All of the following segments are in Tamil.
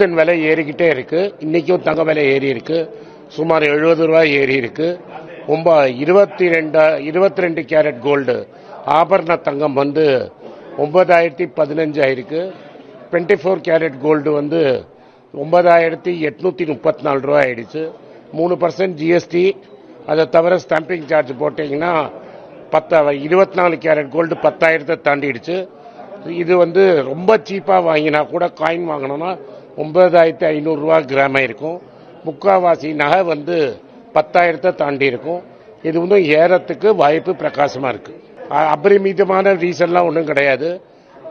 தங்க விலை ஏறிக்கிட்டே இருக்கு. இன்னைக்கும் தங்க விலை ஏறி இருக்கு. சுமார் எழுபது ரூபாய் ஏறி இருக்கு. ரொம்ப இருபத்தி ரெண்டு இருபத்தி ரெண்டு கேரட் கோல்டு. ஆபரண தங்கம் வந்து ஒன்பதாயிரத்தி பதினஞ்சு ஆயிருக்கு. டுவெண்ட்டி ஃபோர் கேரட் கோல்டு வந்து ஒன்பதாயிரத்தி எட்நூத்தி முப்பத்தி நாலு ரூபாய் ஆயிடுச்சு. மூணு பர்சன்ட் ஜிஎஸ்டி அதை தவிர ஸ்டாம்பிங் சார்ஜ் போட்டீங்கன்னா பத்த இருபத்தி நாலு கேரட் கோல்டு பத்தாயிரத்தை தாண்டிடுச்சு. இது வந்து ரொம்ப சீப்பாக வாங்கினா கூட காயின் வாங்கினோம்னா ஒன்பதாயிரத்தி ஐநூறுரூவா கிராமம் இருக்கும் முக்காவாசி நகை வந்து பத்தாயிரத்தை தாண்டி இருக்கும். இது வந்து ஏறத்துக்கு வாய்ப்பு பிரகாசமாக இருக்குது அபரிமிதமான ரீசன்லாம் ஒன்றும் கிடையாது.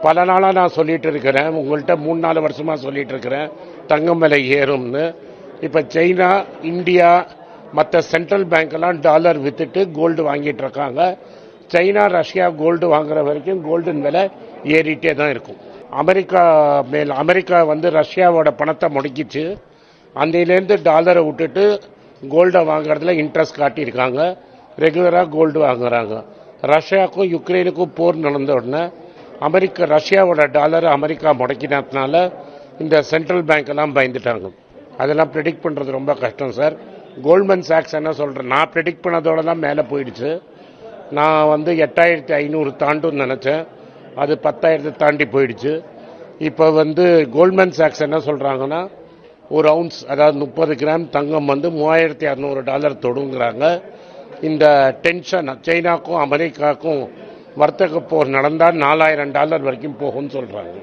பல நாளாக நான் சொல்லிட்டு இருக்கிறேன் உங்கள்கிட்ட மூணு நாலு வருஷமாக சொல்லிட்டு இருக்கிறேன் தங்கம் விலை ஏறும்னு. இப்போ சைனா இந்தியா மற்ற சென்ட்ரல் பேங்க் எல்லாம் டாலர் வித்துட்டு கோல்டு வாங்கிட்டு இருக்காங்க சைனா ரஷ்யா கோல்டு வாங்குற வரைக்கும் கோல்டன் விலை ஏறிட்டே தான் இருக்கும். அமெரிக்கா மேல் அமெரிக்கா வந்து ரஷ்யாவோட பணத்தை முடக்கிச்சு. அன்றையிலேருந்து டாலரை விட்டுட்டு கோல்டை வாங்குறதுல இன்ட்ரெஸ்ட் காட்டியிருக்காங்க. ரெகுலராக கோல்டு வாங்குறாங்க. ரஷ்யாவுக்கும் யுக்ரைனுக்கும் போர் நடந்த உடனே அமெரிக்கா ரஷ்யாவோட டாலரை அமெரிக்கா முடக்கினதுனால இந்த சென்ட்ரல் பேங்க்லாம் பயந்துட்டாங்க. அதெல்லாம் ப்ரெடிக்ட் பண்ணுறது ரொம்ப கஷ்டம் சார் கோல்ட்மேன் சாக்ஸ் என்ன சொல்கிறேன் நான் ப்ரெடிக்ட் பண்ணதோட தான் மேலே போயிடுச்சு. நான் வந்து எட்டாயிரத்தி ஐநூறு தாண்டும் நினச்சேன். அது பத்தாயிரத்தை தாண்டி போயிடுச்சு. இப்போ வந்து கோல்ட்மேன் சாக்ஸ் என்ன சொல்கிறாங்கன்னா ஒரு அவுன்ஸ் அதாவது முப்பது கிராம் தங்கம் வந்து மூவாயிரத்தி அறநூறு டாலர் தொடுங்கிறாங்க. இந்த டென்ஷன் சைனாக்கும் அமெரிக்காவுக்கும் வர்த்தக போர் நடந்தால் நாலாயிரம் டாலர் வரைக்கும் போகும்னு சொல்கிறாங்க